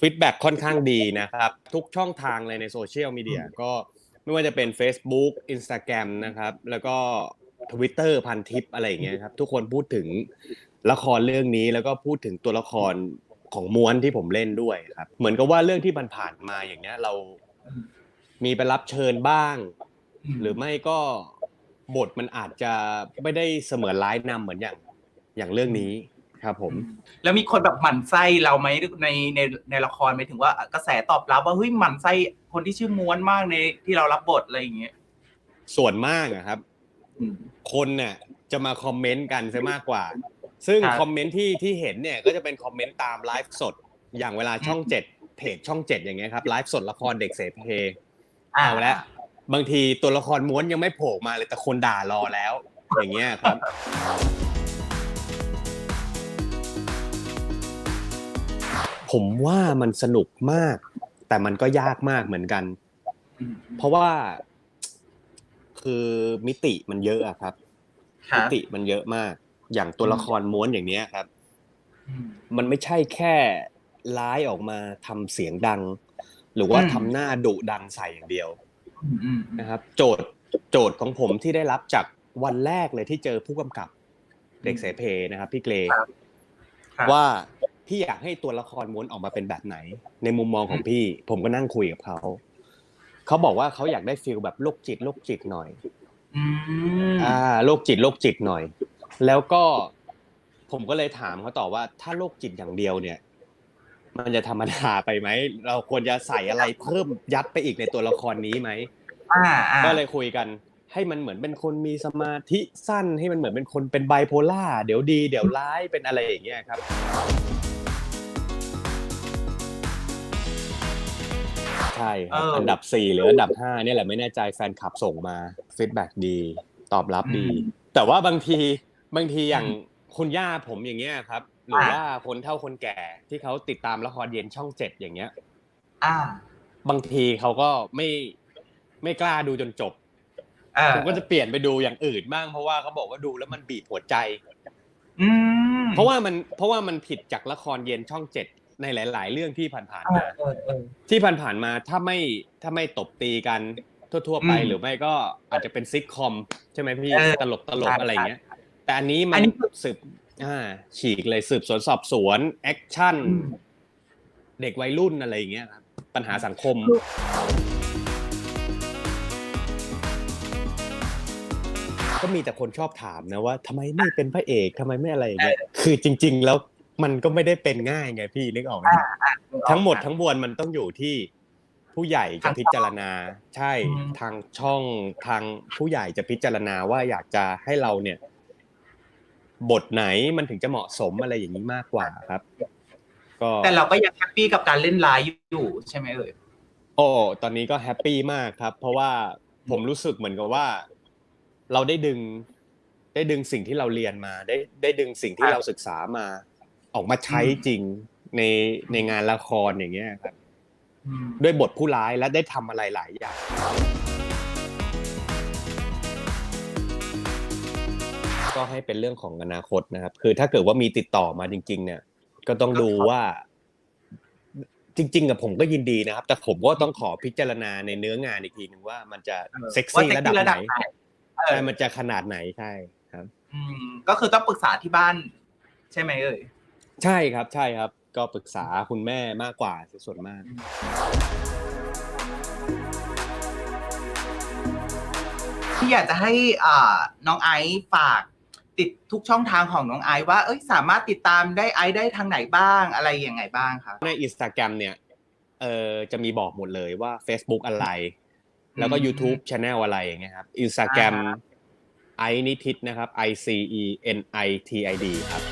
ฟีดแบ็ค่อนข้างดีนะครับ ทุกช่องทางเลยในโซเชียลมีเดียก็ไม่ว่าจะเป็น Facebook Instagram นะครับ แล้วก็ Twitter พันทิปอะไรอย่างเงี้ยครับ ทุกคนพูดถึงละครเรื่องนี้แล้วก็พูดถึงตัวละครของม้วนที่ผมเล่นด้วยครับ เหมือนกับว่าเรื่องที่มันผ่านมาอย่างเงี้ย เรามีไปรับเชิญบ้าง หรือไม่ก็บทมันอาจจะไม่ได้เสมือนร้ายนำเหมือนอย่างอย่างเรื่องนี้ ครับผม แล้วมีคนแบบหมั่นไส้เราไหมในในในละครหมายถึงว่ากระแสตอบรับว่าเฮ้ยหมั่นไส้คนที่ชื่อม้วนมากในที่เรารับบทอะไรอย่างเงี้ยส่วนมากอะครับอืมคนเนี่ยจะมาคอมเมนต์กันซะมากกว่า ซึ่งครับคอมเมนต์ที่ที่เห็นเนี่ยก็จะเป็นคอมเมนต์ตามไลฟ์สด อย่างเวลาช่องเจ็ดเพจช่องเจ็ดอย่างเงี้ยครับไลฟ์สดละครเด็กเสเพเอาละบางทีตัวละครม้วนยังไม่โผล่มาเลยแต่คนด่ารอแล้ว อย่างเงี้ยครับ ผมว่ามันสนุกมาก แต่มันก็ยากมากเหมือนกันอืมเพราะว่าคือมิติมันเยอะอะครับครัมิบติมันเยอะมาก อย่างตัวอืมละครม้วนอย่างเนี้ยครับอืมมันไม่ใช่แค่ร้ายออกมาทำเสียงดัง หรือว่าอืมทำหน้าดุดันใส่อย่างเดียวอืมอืมนะครับ โจทย์โจทย์ของผมที่ได้รับจากวันแรกเลยที่เจอผู้กำกับ เด็กเสเพนะครับ พี่เกรครับครับว่า พี่อยากให้ตัวละครม้วนออกมาเป็นแบบไหน ในมุมมองของพี่ ผมก็นั่งคุยกับเขาเขาบอกว่าเขาอยากได้ฟีลแบบโรคจิตโรคจิตหน่อยอืมอ่าโรคจิตโรคจิตหน่อย แล้วก็ผมก็เลยถามเขาต่อว่า ถ้าโรคจิตอย่างเดียวเนี่ย มันจะธรรมดาไปไหมเราควรจะใส่อะไรเพิ่มยัดไปอีกในตัวละครนี้ไหมอ่าอ่าก็เลยคุยกัน ให้มันเหมือนเป็นคนมีสมาธิสั้นให้มันเหมือนเป็นคนเป็นไบโพล่าเดี๋ยวดี เดี๋ยวร้ายเป็นอะไรอย่างเงี้ยครับ ใช่ครับอันดับสี่หรืออันดับห้าเนี่ยแหละไม่แน่ใจแฟนคลับส่งมาฟีดแบ็ดี ตอบรับดี แต่ว่าบางทีบางทีอย่างคุณย่าผมอย่างเงี้ยครับ หรือว่าคนเฒ่าคนแก่ที่เขาติดตามละครเย็นช่องเจ็ดอย่างเงี้ย อ่า บางทีเขาก็ไม่ไม่กล้าดูจนจบเออผมก็จะเปลี่ยนไปดูอย่างอื่นบ้างเพราะว่าเขาบอกว่าดูแล้วมันบีบหัวใจอืมเพราะว่ามันเพราะว่ามันผิดจากละครเย็นช่องเจ็ด ในหลาย ๆ เรื่องที่ผ่านเอๆมาอเออเออที่ผ่านๆมาถ้าไม่ถ้าไม่ตบตีกันทั่ว ๆ ไปอืมหรือไม่ก็อาจจะเป็นซิทคอมใช่ไหมพี่เออตลกตลกใช่อะไรอย่างเงี้ย แต่อันนี้มัอันนนี้คือสืบอ่าฉีกเลยสืบสวนสอบสวนแอคชั่นอืมเด็กวัยรุ่นอะไรอย่างเงี้ยครับปัญหาสังคมก็มีแต่คนชอบถามนะว่าทำไมไม่เป็นพระเอกทำไมไม่อะไรอย่างเงี้ยคือจริง ๆ แล้ว มันก็ไม่ได้เป็นง่ายไงพี่นึกออกไหมอ่าอ่าทั้งหมดทั้งมวลมันต้องอยู่ที่ผู้ใหญ่จะพิจารณา ใช่อืมทางช่องทางผู้ใหญ่จะพิจารณาว่าอยากจะให้เราเนี่ย บทไหนมันถึงจะเหมาะสมอะไรอย่างนี้มากกว่าครับ ก็แต่เราก็ยังแฮปปี้กับการเล่นไลฟ์อยู่ใช่ไหมเอ่ยโอ้ตอนนี้ก็แฮปปี้มากครับ เพราะว่าผมรู้สึกเหมือนกับว่า เราได้ดึง ได้ดึงสิ่งที่เราเรียนมา ได้ได้ดึงสิ่งที่ครับเราศึกษามา ออกมาใช้อืมจริงในในงานละครอย่างเงี้ยครับอืมด้วยบทผู้ร้ายและได้ทำอะไรหลายอย่างก็ให้เป็นเรื่องของอนาคตนะครับ คือถ้าเกิดว่ามีติดต่อมาจริง ๆ เนี่ย ก็ต้องดูว่า จริง ๆ กับผมก็ยินดีนะครับ แต่ผมก็ต้องขอพิจารณาในเนื้องานอีกทีนึงว่ามันจะเออเซ็กว่าซี่ระดับไหนเออใช่มันจะขนาดไหนใช่ครับ อืมก็คือต้องปรึกษาที่บ้าน ใช่ไหมเอ่ย ใช่ครับใช่ครับ ก็ปรึกษาคุณแม่มากกว่าส่วนมาก ที่อยากจะให้อ่าน้องไอซ์ฝากติดทุกช่องทางของน้องไอซ์ว่าเอ้ยสามารถติดตามได้ไอซ์ได้ทางไหนบ้างอะไรยังไงบ้างครับในอินสตาแกรมเนี่ยเออจะมีบอกหมดเลยว่า Facebook อะไร แล้วก็อืม YouTube Channel อะไรอย่างเงี้ยครับอินสตาแกรมอ่า ไอนิทิศนะครับ I C E N I T I D ครับ